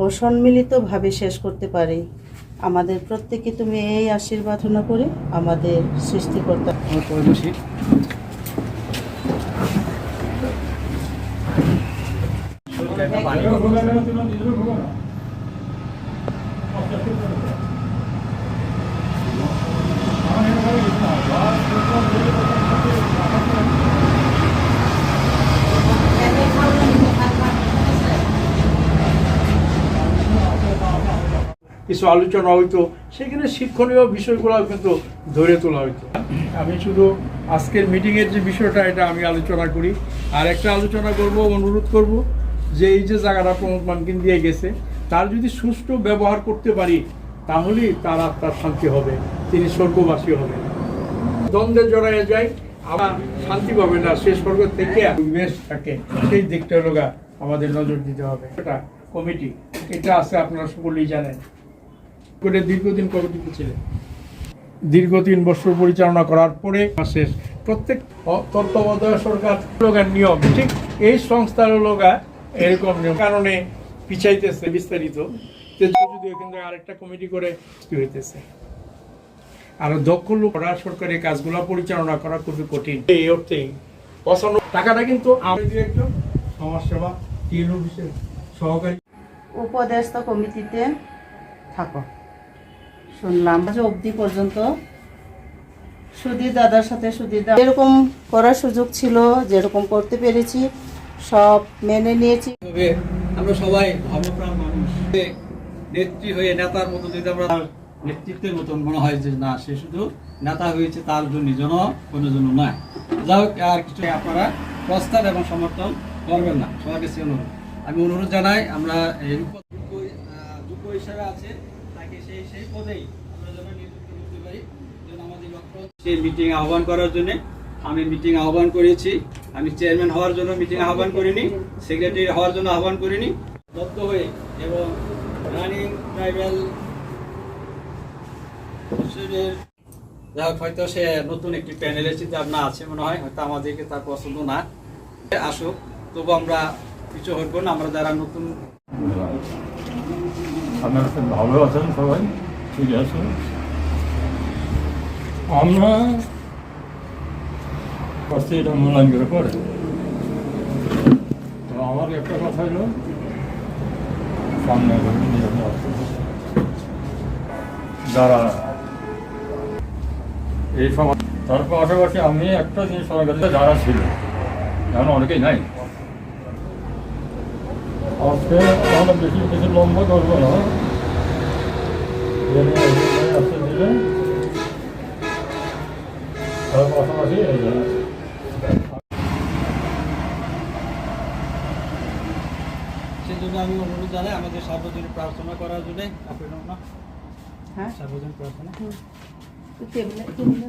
ও সম্মিলিতভাবে শেষ করতে পারি। আমাদের প্রত্যেকে তুমি এই আশীর্বাদ না করে আমাদের সৃষ্টিকর্তা। বসি কিছু আলোচনা হইতো, সেখানে শিক্ষণীয় বিষয়গুলো কিন্তু ধরে তোলা হইতো। আমি শুধু আজকের মিটিংয়ের যে বিষয়টা, এটা আমি আলোচনা করি। আর একটা আলোচনা করব, অনুরোধ করব যে এই যে জায়গাটা প্রমোদ মানকিন দিয়ে গেছে, তার যদি সুষ্ঠু ব্যবহার করতে পারি তাহলেই তার আত্মার শান্তি হবে, তিনি স্বর্গবাসী হবে দ্বন্দ্বে জড়াইয়া যায় আমার শান্তি পাবে না, সে স্বর্গ থেকে বেশ থাকে, সেই দিকটা লোকা আমাদের নজর দিতে হবে। এটা কমিটি এটা আছে আপনারা সকলেই জানেন। করে দীর্ঘদিন কমিটিতে ছিলেন। দীর্ঘ তিন বছর পরিচালনা করার পরে শেষ প্রত্যেক তত্ত্বাবধায়ক সরকার লোকের নিয়ম, ঠিক এই সংস্থার লোকা এরকম নিয়ম। কারণে পিছাইতেছে বিস্তারিত যদি এখান থেকে আরেকটা কমিটি করে হইতেছে? আর দক্ষ লোক করা, সরকারি কাজগুলো পরিচালনা করা খুবই কঠিন। এই অর্থেই পছন্দ। টাকাটা কিন্তু আমি একজন সমাজসেবা তিন অফিসের সহকারী উপদেষ্টা কমিটিতে থাকো। শুনলাম। অবধি পর্যন্ত সুধীর দাদার সাথে সুধীর দা যেরকম করার সুযোগ ছিল, যেরকম করতে পেরেছি, সব মেনে নিয়েছি। আমরা সবাই ধর্মপ্রাণ মানুষ। নেত্রী হয়ে নেতার মতো যদি আমরা নেতৃত্বের মতন মনে হয় যে না, সে শুধু নেতা হয়েছে, তার জন্য জন কোনো জন্য নয়। যা হোক, আর কিছু আপনারা প্রস্তাব এবং সমর্থন করবেন না। সবার কাছে অনুরোধ। আমি অনুরোধ জানাই, আমরা যোগ্য হিসাবে আছে। সেই সেই পদেই আমরা যেন নিযুক্ত করতে পারি যেন আমাদের লক্ষ্য সেই মিটিং আহ্বান করার জন্য আমি মিটিং আহ্বান করেছি। আমি চেয়ারম্যান হওয়ার জন্য মিটিং আহ্বান করিনি সেক্রেটারি হওয়ার জন্য আহ্বান করিনি। দত্ত হয়ে এবং রানিং ট্রাইবাল যাই হোক হয়তো সে নতুন একটি প্যানেলের চিন্তা ভাবনা আছে মনে হয় হয়তো আমাদেরকে তার পছন্দ না। আসুক তবু আমরা কিছু হইব না আমরা যারা নতুন আপনারা ভালো আছেন সবাই, ঠিক আছে। আমরা করছি এটা মূল্যায়ন করে তো আমার একটা কথা হলো। যারা এই সমাজ তার পাশাপাশি আমি একটা জিনিস যারা ছিল এখন অনেকেই নাই। আজকে আমরা বেশি বেশি লম্বা করব না আছে দিলে তার পাশাপাশি এই যে সেই জন্য আমি অনুরোধ জানাই আমাদের সার্বজনীন প্রার্থনা করার জন্য আপনার হ্যাঁ সার্বজনীন প্রার্থনা টেবিলে- টেবিলে